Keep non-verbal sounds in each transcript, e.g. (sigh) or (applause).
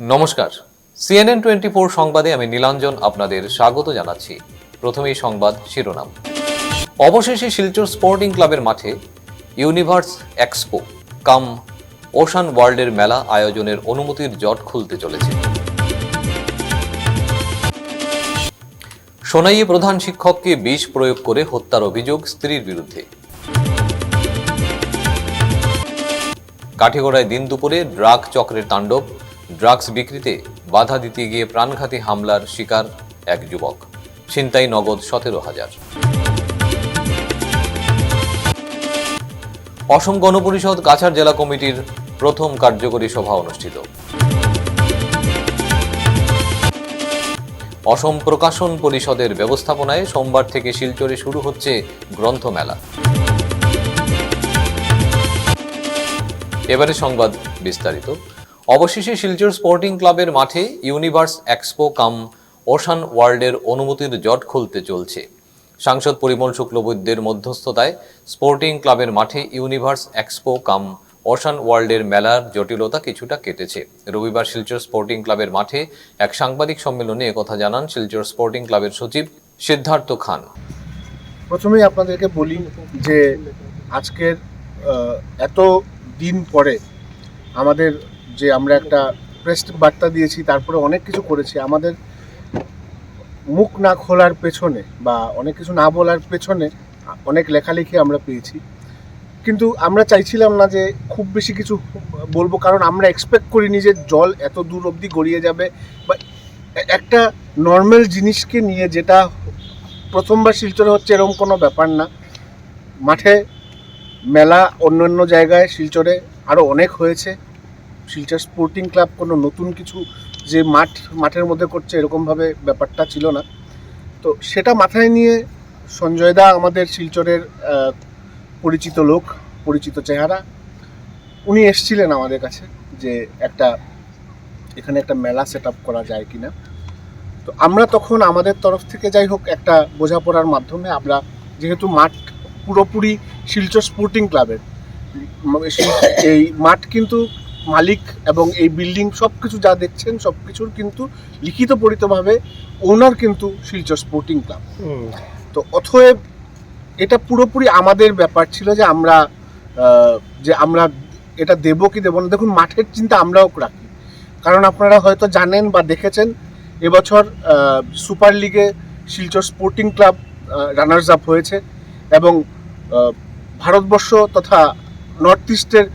নমস্কার। CNN twenty four সংবাদে আমি নীলাঞ্জন আপনাদের স্বাগত জানাচ্ছি। প্রথমেই সংবাদ শিরোনাম। অবশেষে শিলচর স্পোর্টিং ক্লাবের মাঠে ইউনিভার্স এক্সপো কাম ওশান ওয়ার্ল্ডের মেলা আয়োজনের অনুমতির জট খুলতে চলেছে। সোনাইয়ে প্রধান শিক্ষককে বিষ প্রয়োগ করে হত্যার অভিযোগ স্ত্রীর বিরুদ্ধে। কাঠিগড়ায় দিন দুপুরে ড্রাগ চক্রের তাণ্ডব, ড্রাগস বিক্রিতে বাধা দিতে গিয়ে প্রাণঘাতী হামলার শিকার এক যুবক। ছিনতাই নগদ সতেরো হাজার। অসম গণপরিষদ কাছাড় জেলা কমিটির প্রথম কার্যকরী সভা অনুষ্ঠিত। অসম প্রকাশন পরিষদের ব্যবস্থাপনায় সোমবার থেকে শিলচরে শুরু হচ্ছে গ্রন্থমেলা। এবারে সংবাদ বিস্তারিত। অবশেষে শিলচর স্পোর্টিং ক্লাবের মাঠে ইউনিভার্স এক্সপো কাম ওশান ওয়ার্ল্ডের অনুমতির জট খুলতে চলছে। সাংসদ পরিমল শুক্লবৈদ্যের মধ্যস্থতায় স্পোর্টিং ক্লাবের মাঠে ইউনিভার্স এক্সপো কাম ওশান ওয়ার্ল্ডের মেলার জটিলতা কিছুটা কেটেছে। রবিবার শিলচর স্পোর্টিং ক্লাবের মাঠে এক সাংবাদিক সম্মেলনে একথা জানান শিলচর স্পোর্টিং ক্লাবের সচিব সিদ্ধার্থ খান। প্রথমেই আপনাদেরকে বলি যে আজকের এত দিন পরে আমাদের যে আমরা একটা প্রেস বার্তা দিয়েছি তারপরে অনেক কিছু করেছি। আমাদের মুখ না খোলার পেছনে বা অনেক কিছু না বলার পেছনে অনেক লেখালেখি আমরা পেয়েছি। কিন্তু আমরা চাইছিলাম না যে খুব বেশি কিছু বলব, কারণ আমরা এক্সপেক্ট করিনি যে জল এত দূর অবধি গড়িয়ে যাবে বা একটা নর্মাল জিনিসকে নিয়ে যেটা প্রথমবার শিলচরে হচ্ছে এরকম কোনো ব্যাপার না। মাঠে মেলা অন্য অন্য জায়গায় শিলচরে আরও অনেক হয়েছে। শিলচর স্পোর্টিং ক্লাব কোনো নতুন কিছু যে মাঠ, মাঠের মধ্যে করছে এরকমভাবে ব্যাপারটা ছিল না। তো সেটা মাথায় নিয়ে সঞ্জয় দা আমাদের শিলচরের পরিচিত লোক, পরিচিত চেহারা, উনি এসছিলেন আমাদের কাছে যে একটা, এখানে একটা মেলা সেট করা যায় কিনা। তো আমরা তখন আমাদের তরফ থেকে যাই হোক একটা বোঝাপড়ার মাধ্যমে, আমরা যেহেতু মাঠ পুরোপুরি শিলচর স্পোর্টিং ক্লাবের এই মাঠ কিন্তু মালিক এবং এই বিল্ডিং সব কিছু যা দেখছেন সব কিছুর কিন্তু লিখিত পরিতভাবে ওনার কিন্তু শিলচর স্পোর্টিং ক্লাব। তো অথব এটা পুরোপুরি আমাদের ব্যাপার ছিল যে আমরা যে আমরা এটা দেবো কি দেবো না দেখুন মাঠের চিন্তা আমরাও রাখি। কারণ আপনারা হয়তো জানেন বা দেখেছেন এবছর সুপার লিগে Silchar sporting club runners up হয়েছে এবং ভারতবর্ষ তথা নর্থ ইস্টের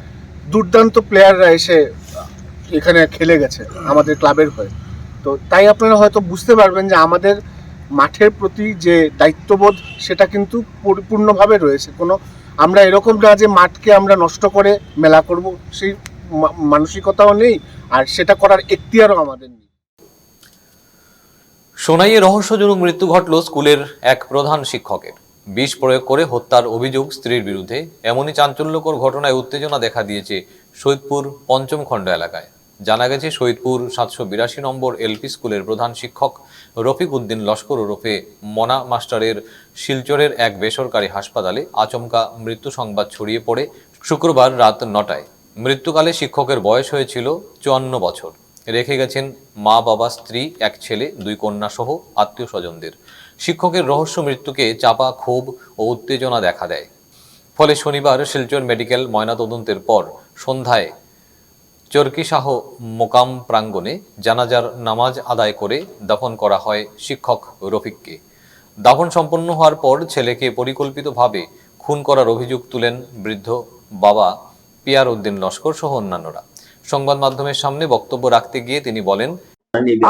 দুর্দান্ত প্লেয়াররা এসে এখানে খেলে গেছে, আমাদের ক্লাবের হয়ে। তো তাই আপনারা হয়তো বুঝতে পারবেন যে আমাদের মাঠের প্রতি যে দায়িত্ববোধ, সেটা কিন্তু পরিপূর্ণভাবে রয়েছে। কোনো আমরা এরকম না যে মাঠকে আমরা নষ্ট করে মেলা করব, সেই মানসিকতাও নেই, আর সেটা করার এখতিয়ারও আমাদের নেই। সোনাইয়ে রহস্যজনক মৃত্যু ঘটল স্কুলের এক প্রধান শিক্ষকের। বিষ প্রয়োগ করে হত্যার অভিযোগ স্ত্রীর বিরুদ্ধে। এমনই চাঞ্চল্যকর ঘটনায় উত্তেজনা দেখা দিয়েছে সৈয়দপুর পঞ্চম খণ্ড এলাকায়। জানা গেছে, সৈয়দপুর সাতশো বিরাশি নম্বর এলপি স্কুলের প্রধান শিক্ষক রফিক উদ্দিন লস্কর ওরফে মনা মাস্টারের শিলচরের এক বেসরকারি হাসপাতালে আচমকা মৃত্যু সংবাদ ছড়িয়ে পড়ে শুক্রবার রাত নটায়। মৃত্যুকালে শিক্ষকের বয়স হয়েছিল চুয়ান্ন বছর। রেখে গেছেন মা বাবা স্ত্রী, এক ছেলে, দুই কন্যা সহ আত্মীয় স্বজনদের শিক্ষকের রহস্য মৃত্যুকে চাপা ক্ষোভ ও উত্তেজনা দেখা দেয়। ফলে শনিবার শিলচর মেডিকেল ময়নাতদন্তের পর সন্ধ্যায় চরকিশাহ মোকাম প্রাঙ্গণে জানাজার নামাজ আদায় করে দাফন করা হয় শিক্ষক রফিককে। দাফন সম্পন্ন হওয়ার পর ছেলেকে পরিকল্পিতভাবে খুন করার অভিযোগ তুলেন বৃদ্ধ বাবা পিয়ার উদ্দিন লস্কর সহ অন্যান্যরা। সংবাদ মাধ্যমের সামনে বক্তব্য রাখতে গিয়ে তিনি বলেন,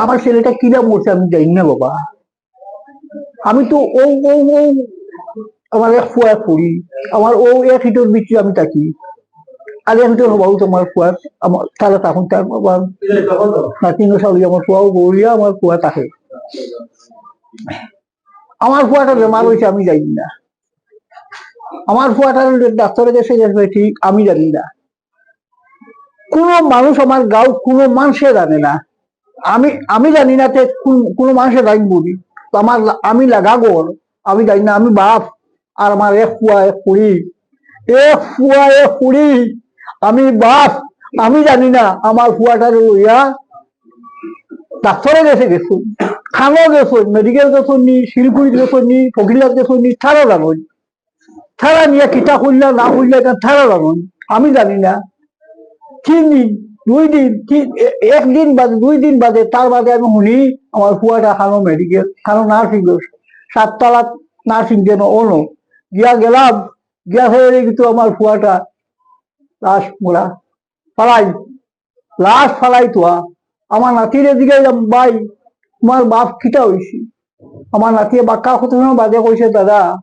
আমার ছেলেটা কিরা মরছে আমি জানি না বাবা। আমি তো ও ও ও আমার এক ফুয়া ফুরি, আমার ও এক হিটোর ভিতরে আমি থাকি আর এক হিটোর হবাও তোমার ফুয়া, আমার তারা তখন তার নাতিন সাউরি আমার ফুয়াও গৌরিয়া, আমার ফুয়া থাকে আমার ফুয়াটা বেমার হয়েছে, আমি জানি না। আমার ফুয়াটার ডাক্তারের কাছে গেছে ঠিক, আমি জানি না। কোন মানুষ আমার গাঁও, কোনো মানুষে জানে না। আমি আমি জানি না কোন- কোনো মানুষের রাইন বলি তো আমার আমি লাগাগর, আমি জানি না, আমি বাপ, আর আমার এক ফুয়া, এক ফুড়ি এক ফুয়া এক ফুড়ি আমি বাপ, আমি জানি না, আমার ফুয়াটার লইয়া ডাক্তারে গেছে গেছুন খানো গেছুন মেডিকেল গেছুন নি শিলপুরি গেছুন নি ফকিলাত গেছুন নি থারা জানুন থারা নিয়ে কিতা খুললা, না খুললা এটা থারা জানুন আমি জানি না দিন দুই দিন একদিন বাদে, দুই দিন বাদে, তার বাদে আমি শুনি আমার ফুয়াটা খানো মেডিকেল খানো নার্সিং সাততলাত নার্সিং যেন অনো গিয়া গেলাম, গিয়া ফেলে কিন্তু আমার ফুয়াটা লাশ মোরা ফালাই, লাশ ফালাই তোয়া আমার নাতির এদিকে ভাই, তোমার বাপ কিটা হইছে? আমার নাতিয়ে বাক্কা সময় বাদে কইছে, দাদা,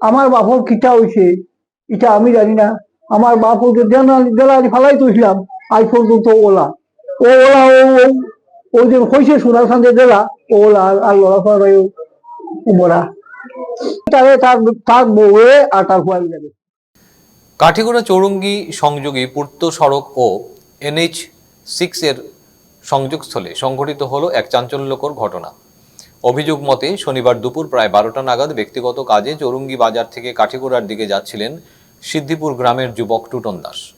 আমার বাপর কিটা হইছে? এটা আমি জানি না। আমার বাপ ওই যে দেনা- দেলালি ফালাই তুইছিলাম আজ পর্যন্ত ওলা। ও ওলা, ও, ও- ও যে কইছে সোনার দেলা ওলা আর- লড়া তারে তার যাবে কাঠিগড়া চৌরঙ্গি সংযোগী পূর্ত সড়ক ও এনএইচ সিক্স এর সংযোগস্থলে সংঘটিত হলো এক চাঞ্চল্যকর ঘটনা। অভিযোগ মতে শনিবার দুপুর প্রায় বারোটা নাগাদ ব্যক্তিগত কাজে চৌরঙ্গি বাজার থেকে কাঠিগড়ার দিকে যাচ্ছিলেন সিদ্ধিপুর গ্রামের যুবক টুটন দাস।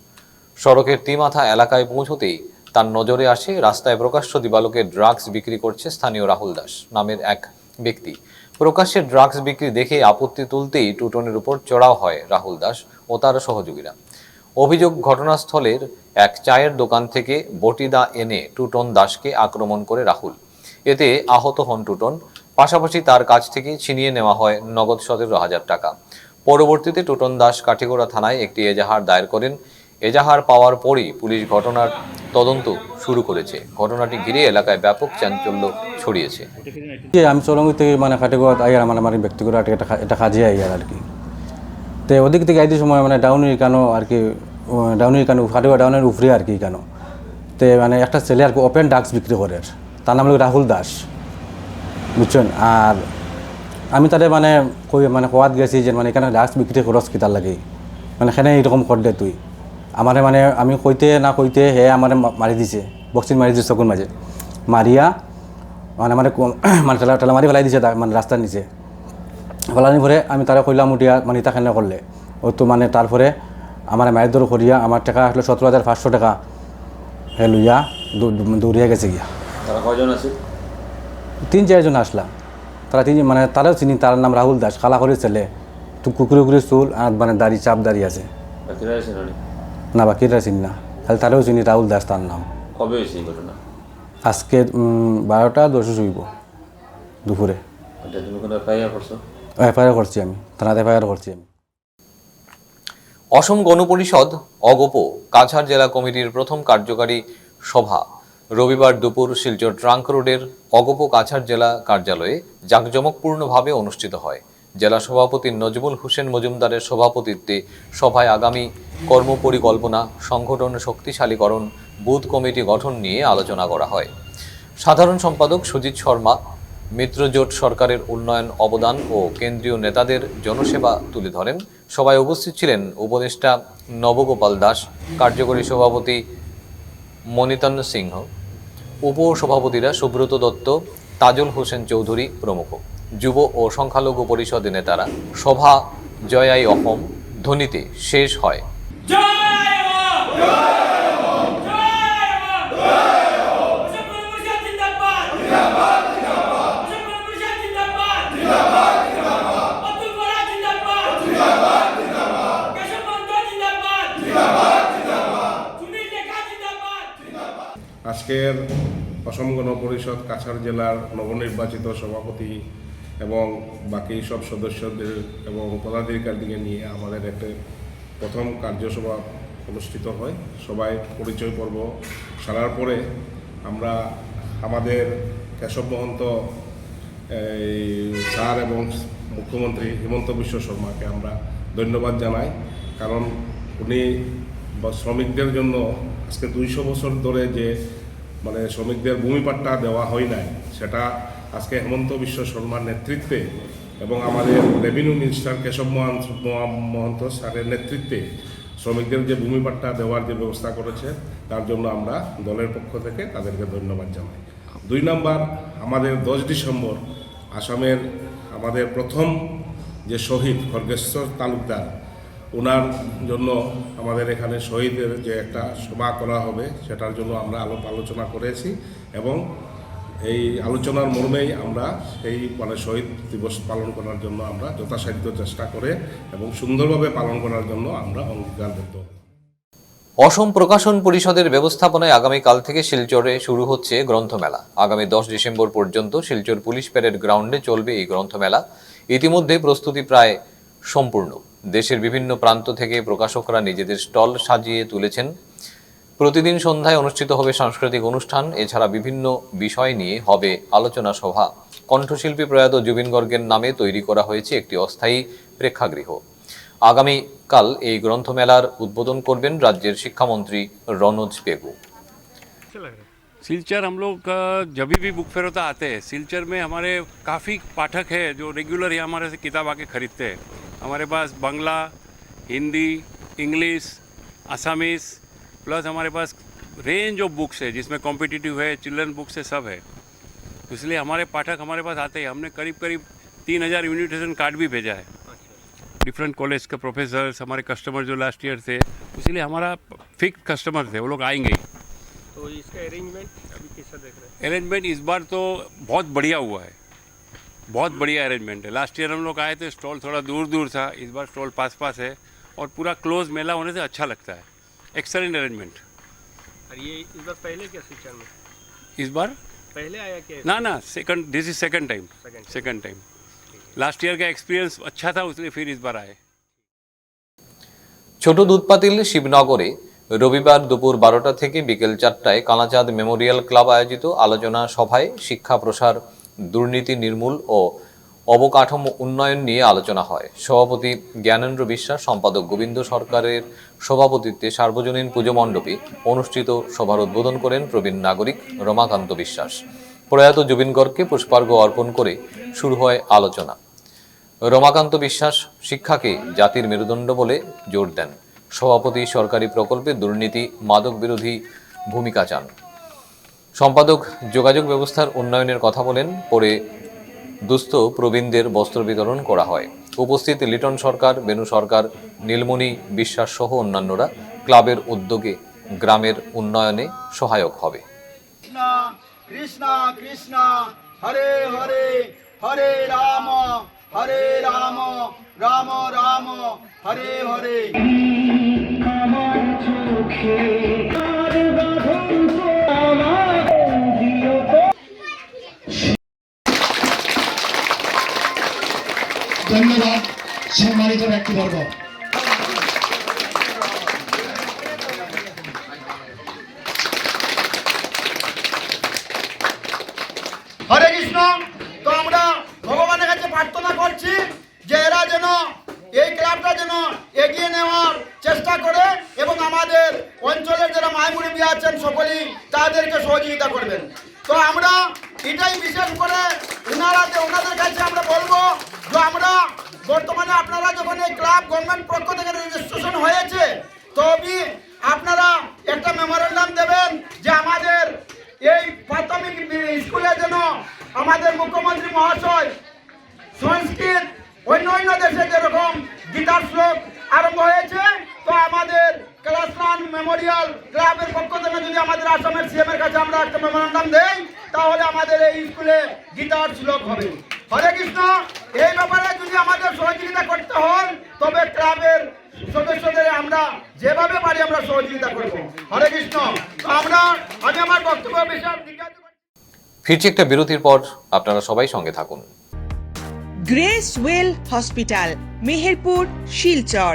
সড়কের তিমাথা এলাকায় পৌঁছতেই তার নজরে আসে রাস্তায় প্রকাশ্য দিবালোকে ড্রাগস বিক্রি করছে স্থানীয় রাহুল দাস নামের এক ব্যক্তি। প্রকাশ্যে ড্রাগস বিক্রি দেখে আপত্তি তুলতেই টুটনের উপর চড়াও হয় রাহুল দাস ও তার সহযোগীরা। অভিযোগ ঘটনাস্থলের এক চায়ের দোকান থেকে বটিদা এনে টুটন দাসকে আক্রমণ করে রাহুল। এতে আহত হন টুটন। পাশাপাশি তার কাছ থেকে ছিনিয়ে নেওয়া হয় নগদ সতেরো হাজার টাকা। পরবর্তীতে টুটন দাস কাঠিগোড়া থানায় একটি এজাহার দায়ের করেন। এজাহার পাওয়ার পরই পুলিশ ঘটনার তদন্ত শুরু করেছে। ঘটনাটি ঘিরে এলাকায় ব্যাপক চাঞ্চল্য ছড়িয়েছে। আমি চলঙ্গি থেকে মানে কাটিগত আইয়ার আমার আমার ব্যক্তিগত এটা কাজে আইয়ার আর কি। তো ওদিক থেকে আইতে সময় মানে ডাউনের কেন আর কি ডাউনের কেন কাটিগড় ডাউনের উপরে আর কি কেন। তো মানে একটা ছেলে আর কি ওপেন ডাক্স বিক্রি করে তার নাম হলো রাহুল দাস। বুঝছেন? আর আমি তাদের মানে কই মানে কোয়াত গেছি যে মানে এখানে ডাক্স বিক্রি করস কি কিতার লাগে মানে সেখানে এরকম কর দে তুই। আমারে মানে আমি কইতে না কইতে হে আমারে মারি দিছে বক্সিং মারি দিছে চকুর মাঝে। মারিয়া মানে মানে (clears throat) মানে ঠেলা ঠেলা মারি ফেলাই দিছে মানে রাস্তার নিচে। ফেলানি পরে আমি তারা কইলাম উঠিয়া মানে ইতা খেলে করলে? ও তো মানে তারপরে আমার মায়ের দৌড় করিয়া আমার টাকা আসলে সতেরো হাজার পাঁচশো টাকা। হে লইয়া দৌড়িয়া গেছে গিয়া। তারা কয়জন আছে তিন চারজন আসলা তারা তিন মানে তারাও চিনি তার নাম রাহুল দাস কালা করে ছেলে। একটু কুকুরে কুকুরে চুল আর মানে দাড়ি চাপ দাড়ি আছে। বাকিরা আছে না বাকিরা চিনি না। তাহলে তারাও চিনি রাহুল দাস তার নাম। কবে হয়েছে ঘটনা? আজকে বারোটা দশ শুইব দুপুরে। এটা তুমি কোনো এফআইআর এফআইআর করছি আমি থানাতে এফআইআর করছি আমি। অসম গণপরিষদ অগপ কাছাড় জেলা কমিটির প্রথম কার্যকারী সভা। রবিবার দুপুর শিলচর ট্রাঙ্ক রোডের অগপ কাছাড় জেলা কার্যালয়ে জাঁকজমকপূর্ণভাবে অনুষ্ঠিত হয়। জেলা সভাপতি নজমুল হোসেন মজুমদারের সভাপতিত্বে সভায় আগামী কর্মপরিকল্পনা, সংগঠন শক্তিশালীকরণ, বুথ কমিটি গঠন নিয়ে আলোচনা করা হয়। সাধারণ সম্পাদক সুজিত শর্মা মিত্রজোট সরকারের উন্নয়ন অবদান ও কেন্দ্রীয় নেতাদের জনসেবা তুলে ধরেন। সবাই উপস্থিত ছিলেন উপদেষ্টা নবগোপাল দাস, কার্যকরী সভাপতি মনিতন সিংহ, উপসভাপতিরা সুব্রত দত্ত, তাজুল হোসেন চৌধুরী প্রমুখ। যুব ও সংখ্যালঘু পরিষদের নেতারা। সভা জয়াই অহম, ধ্বনিতে শেষ হয়। আজকের অসম গণ পরিষদ কাছাড় জেলার নবনির্বাচিত সভাপতি এবং বাকি সব সদস্যদের এবং পদাধিকারীকে নিয়ে আমাদের একটা প্রথম কার্যসভা অনুষ্ঠিত হয়। সবাই পরিচয় পর্ব সারার পরে আমরা আমাদের কেশব মহন্ত এই স্যার এবং মুখ্যমন্ত্রী হিমন্ত বিশ্ব শর্মাকে আমরা ধন্যবাদ জানাই। কারণ উনি শ্রমিকদের জন্য আজকে দুইশো বছর ধরে যে মানে শ্রমিকদের ভূমিপাট্টা দেওয়া হয় নাই, সেটা আজকে হেমন্ত বিশ্ব শর্মার নেতৃত্বে এবং আমাদের রেভিনিউ মিনিস্টার কেশব মহান মহন্ত স্যারের নেতৃত্বে শ্রমিকদের যে ভূমিপাট্টা দেওয়ার যে ব্যবস্থা করেছে, তার জন্য আমরা দলের পক্ষ থেকে তাদেরকে ধন্যবাদ জানাই। দুই নম্বর, আমাদের দশ ডিসেম্বর আসামের আমাদের প্রথম যে শহীদ খড়গেশ্বর তালুকদার, ওনার জন্য আমাদের এখানে শহীদের যে একটা সভা করা হবে, সেটার জন্য আমরা আলোপ আলোচনা করেছি এবং এই আলোচনার মর্মেই আমরা সেই মানে শহীদ দিবস পালন করার জন্য আমরা যথাসাধ্য চেষ্টা করে এবং সুন্দরভাবে পালন করার জন্য আমরা অঙ্গীকারবদ্ধ। অসম প্রকাশন পরিষদের ব্যবস্থাপনায় আগামীকাল থেকে শিলচরে শুরু হচ্ছে গ্রন্থমেলা। আগামী দশ ডিসেম্বর পর্যন্ত শিলচর পুলিশ প্যারেড গ্রাউন্ডে চলবে এই গ্রন্থমেলা। ইতিমধ্যে প্রস্তুতি প্রায় সম্পূর্ণ। দেশের বিভিন্ন প্রান্ত থেকে প্রকাশকরা নিজেদের স্টল সাজিয়ে তুলেছেন প্রতিদিন সন্ধ্যায় অনুষ্ঠিত হবে সাংস্কৃতিক অনুষ্ঠান এছাড়া বিভিন্ন বিষয় নিয়ে হবে আলোচনা সভা কণ্ঠশিল্পী প্রয়াত জুবিন গর্গের নামে তৈরি করা হয়েছে একটি অস্থায়ী প্রেক্ষাগৃহ আগামীকাল এই গ্রন্থমেলার উদ্বোধন করবেন রাজ্যের শিক্ষামন্ত্রী রনোজ পেগু सिलचर हम लोग अ, जब भी बुक फेयर होता आते हैं सिलचर में हमारे काफ़ी पाठक है जो रेगुलर यहाँ हमारे से किताब आके खरीदते हैं हमारे पास बांग्ला हिंदी इंग्लिश असमीस प्लस हमारे पास रेंज ऑफ़ बुक्स है जिसमें कॉम्पिटिटिव है चिल्ड्रन बुक्स है सब है। तो इसलिए हमारे पाठक हमारे पास आते हैं। हमने करीब करीब तीन हज़ार इन्विटेशन कार्ड भी भेजा है। डिफरेंट कॉलेज के प्रोफेसर्स हमारे कस्टमर जो लास्ट ईयर थे इसलिए हमारा फिक्स कस्टमर थे वो लोग आएँगे। तो इसका अरेंजमेंट अभी कैसा देख रहे हैं? अरेंजमेंट इस बार तो बहुत बढ़िया हुआ है। बहुत बढ़िया अरेंजमेंट है। लास्ट ईयर हम लोग आए थे स्टॉल थोड़ा दूर दूर था इस बार स्टॉल पास पास है और पूरा क्लोज मेला होने से अच्छा लगता है। एक्सलेंट अरेंजमेंट और ये इस बार पहले क्या सिलचर में इस बार पहले आया क्या ना ना second this is second time Second. Second time last year का एक्सपीरियंस अच्छा था इसलिए फिर इस बार आए ছোট দুধপাতিল শিবনগরে রবিবার দুপুর বারোটা থেকে বিকেল চারটায় কালাচাঁদ মেমোরিয়াল ক্লাব আয়োজিত আলোচনা সভায় শিক্ষা প্রসার দুর্নীতি নির্মূল ও অবকাঠামো উন্নয়ন নিয়ে আলোচনা হয়। সভাপতি জ্ঞানেন্দ্র বিশ্বাস, সম্পাদক গোবিন্দ সরকারের সভাপতিত্বে সার্বজনীন পুজো মণ্ডপে অনুষ্ঠিত সভার উদ্বোধন করেন প্রবীণ নাগরিক রমাকান্ত বিশ্বাস। প্রয়াত জুবিন গর্গকে পুষ্পার্ঘ্য অর্পণ করে শুরু হয় আলোচনা। রমাকান্ত বিশ্বাস শিক্ষাকে জাতির মেরুদণ্ড বলে জোর দেন। সভাপতি সরকারি প্রকল্পে দুর্নীতি মাদক বিরোধী ভূমিকা চান। সম্পাদক যোগাযোগ ব্যবস্থার উন্নয়নের কথা বলেন, পরে দুস্থ প্রবীণদের বস্ত্র বিতরণ করা হয়। উপস্থিত লিটন সরকার বেনু সরকার নীলমণি বিশ্বাস সহ অন্যান্যরা ক্লাবের উদ্যোগে গ্রামের উন্নয়নে সহায়ক হবে। কৃষ্ণ কৃষ্ণ হরে হরে হরে রাম হরে রাম রাম রাম হরে হরে। ধন্যবাদ। সম্মানিত ব্যক্তিবর্গ। হরে কৃষ্ণ, তো আমরা ভগবানের কাছে প্রার্থনা করছি যে এরা যেন এই ক্লাবটা যেন এগিয়ে নেওয়ার চেষ্টা করে এবং আমাদের অঞ্চলের যারা মায়মুরব্বী আছেন, সকলেই তাদেরকে সহযোগিতা করবেন। তো আমরা এটাই বিশেষ করে ওনারা ওনাদের কাছে আমরা বলব যে আমরা বর্তমানে আপনারা যখন এই ক্লাব গভর্নমেন্ট পক্ষ থেকে রেজিস্ট্রেশন হয়েছে তবে আপনারা একটা মেমোরেন্ডাম দেবেন যে আমাদের এই প্রাথমিক স্কুলে যেন আমাদের মুখ্যমন্ত্রী মহাশয় সংস্কৃত অন্য অন্য দেশে যেরকম গীতার শ্লোক আরম্ভ হয়েছে, তো আমাদের মেমোরিয়াল ক্লাবের পক্ষ থেকে যদি আমাদের আসামের সিএম এর কাছে আমরা একটা মেমোরান্ডাম দেই তাহলে আমাদের এই স্কুলে গীতার শ্লোক হবে। হরে কৃষ্ণ এই ব্যাপারে যদি আমাদের সহযোগিতা করতে হয় তবে ক্লাবের সদস্যদের আমরা যেভাবে পারি আমরা সহযোগিতা করব। হরে কৃষ্ণ তো আমরা আমি আমার বক্তব্য বিষয়। ফিরছি একটা বিরতির পর আপনারা সবাই সঙ্গে থাকুন। Grace well hospital Meherpur Silchar.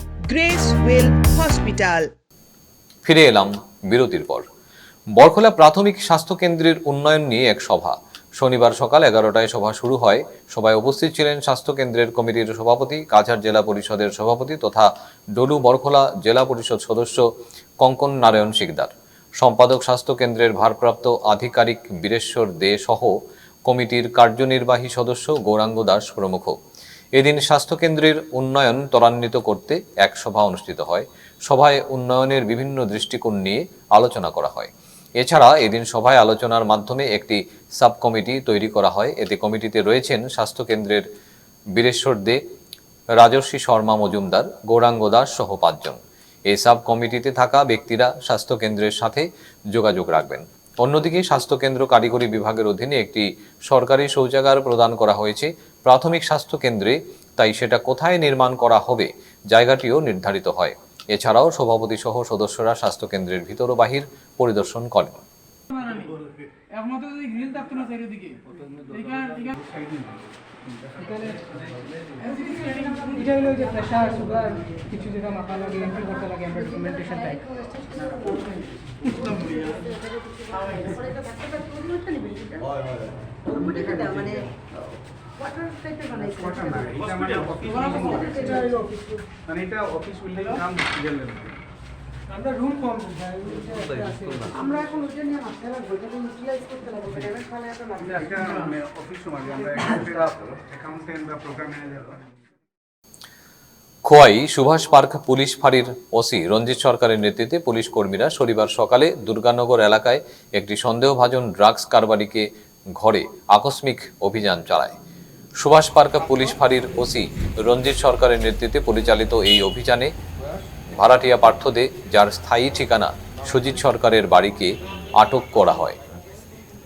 Grace well hospital ফিরে এলাম বিরতির পর। বরখোলা প্রাথমিক স্বাস্থ্য কেন্দ্রের উন্নয়ন নিয়ে এক সভা। শনিবার সকাল এগারোটায় সভা শুরু হয়। সভায় উপস্থিত ছিলেন স্বাস্থ্য কেন্দ্রের কমিটির সভাপতি, কাছাড় জেলা পরিষদের সভাপতি তথা ডলু বরখোলা জেলা পরিষদ সদস্য কঙ্কন নারায়ণ শিকদার। সম্পাদক স্বাস্থ্য কেন্দ্রের ভারপ্রাপ্ত আধিকারিক বীরেশ্বর দে সহ কমিটির কার্যনির্বাহী সদস্য গৌরাঙ্গ দাস প্রমুখ। এদিন স্বাস্থ্যকেন্দ্রের উন্নয়ন ত্বরান্বিত করতে এক সভা অনুষ্ঠিত হয়। সভায় উন্নয়নের বিভিন্ন দৃষ্টিকোণ নিয়ে আলোচনা করা হয়। এছাড়া এদিন সভায় আলোচনার মাধ্যমে একটি সাব কমিটি তৈরি করা হয়। এতে কমিটিতে রয়েছেন স্বাস্থ্যকেন্দ্রের বীরেশ্বর দে, রাজর্ষি শর্মা মজুমদার, গৌরাঙ্গ দাস সহ পাঁচজন। এই সাব কমিটিতে থাকা ব্যক্তিরা স্বাস্থ্যকেন্দ্রের সাথে যোগাযোগ রাখবেন। অন্যদিকে স্বাস্থ্যকেন্দ্র কারিগরি বিভাগের অধীনে একটি সরকারি শৌচাগার প্রদান করা হয়েছে। প্রাথমিক স্বাস্থ্য কেন্দ্রে, তাই সেটা কোথায় নির্মাণ করা হবে, জায়গাটিও নির্ধারিত হয়। এছাড়াও সভাপতি সহ সদস্যরা স্বাস্থ্যকেন্দ্রের ভিতর বাহির পরিদর্শন করেন। একমাত্র যদি গ্রিল থাকতো না চারিদিকে এটা হলো যে প্রেশার সুগার কিছু যেটা মাথা লাগে এন্ট্রি করতে লাগে আমরা ডকুমেন্টেশন টাইপ আমরা রুম কম আমরা এখন ওইটা নিয়ে মাথা লাগবে ওইটা ইউটিলাইজ করতে লাগবে সেটা খালে একটা লাগবে খোয়াই সুভাষ পার্ক পুলিশ ফাঁড়ির ওসি রঞ্জিত সরকারের নেতৃত্বে পুলিশ কর্মীরা শনিবার সকালে দুর্গানগর এলাকায় একটি সন্দেহভাজন ড্রাগস কারবারিকে ঘরে আকস্মিক অভিযান চালায়। সুভাষ পার্কা পুলিশ ফাঁড়ির ওসি রঞ্জিত সরকারের নেতৃত্বে পরিচালিত এই অভিযানে ভাড়াটিয়া পার্থদে যার স্থায়ী ঠিকানা সুজিত সরকারের বাড়িকে আটক করা হয়।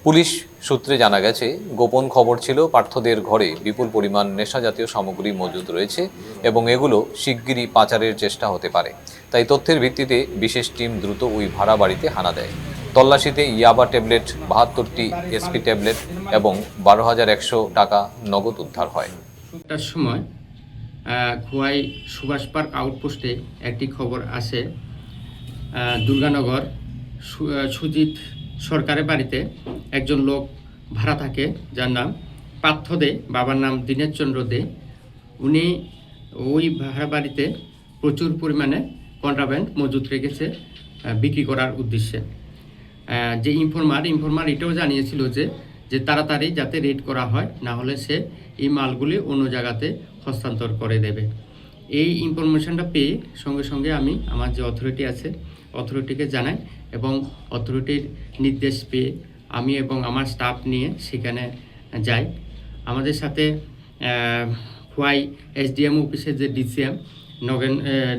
পুলিশ সূত্রে জানা গেছে, গোপন খবর ছিল পার্থদের ঘরে বিপুল পরিমাণ নেশাজাতীয় সামগ্রী মজুদ রয়েছে এবং এগুলো শিগগিরই পাচারের চেষ্টা হতে পারে। তাই তথ্যের ভিত্তিতে বিশেষ টিম দ্রুত ওই ভাড়া বাড়িতে হানা দেয়। তল্লাশিতে ইয়াবা ট্যাবলেট, বাহাত্তরটি এসপি ট্যাবলেট এবং বারো হাজার একশো টাকা নগদ উদ্ধার হয়। একটার সময় খোয়াই সুভাষ পার্ক আউটপোস্টে একটি খবর আসে দুর্গানগর সুজিত সরকারের বাড়িতে একজন লোক ভাড়া থাকে, যার নাম পার্থ দে, বাবার নাম দীনেশচন্দ্র দে। উনি ওই ভাড়া বাড়িতে প্রচুর পরিমাণে কন্ট্রাব্যান্ড মজুত রেখেছে বিক্রি করার উদ্দেশ্যে। যে ইনফরমার ইনফরমার এটাও জানিয়েছিল যে যে তাড়াতাড়ি যাতে রেড করা হয় না হলে সে এই মালগুলি অন্য জায়গাতে হস্তান্তর করে দেবে। এই ইনফরমেশনটা পেয়ে সঙ্গে সঙ্গে আমি আমার যে অথরিটি আছে অথরিটিকে জানাই এবং অথরিটির নির্দেশ পেয়ে আমি এবং আমার স্টাফ নিয়ে সেখানে যাই। আমাদের সাথে আহ, খোয়াই এসডিএম অফিসের যে ডিসিএম নগেন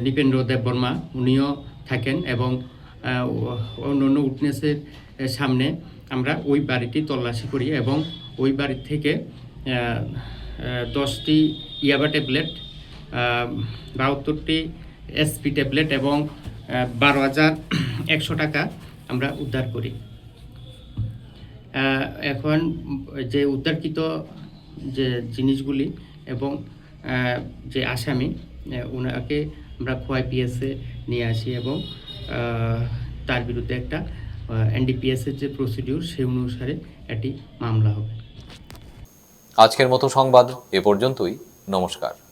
নৃপেন্দ্র দেববর্মা উনিও থাকেন এবং অন্য অন্য সামনে আমরা ওই বাড়িটি তল্লাশি করি এবং ওই বাড়ি থেকে দশটি ইয়াবা ট্যাবলেট বাহাত্তরটি এসপি ট্যাবলেট এবং বারো হাজার একশো টাকা আমরা উদ্ধার করি। এখন যে উদ্ধারকৃত যে জিনিসগুলি এবং যে আসামি ওনাকে আমরা খোয়াই পিএসে নিয়ে আসি এবং তার বিরুদ্ধে একটা এনডিপিএসের যে প্রসিডিউর সেই অনুসারে একটি মামলা হবে। আজকের মতো সংবাদ এ পর্যন্তই। নমস্কার।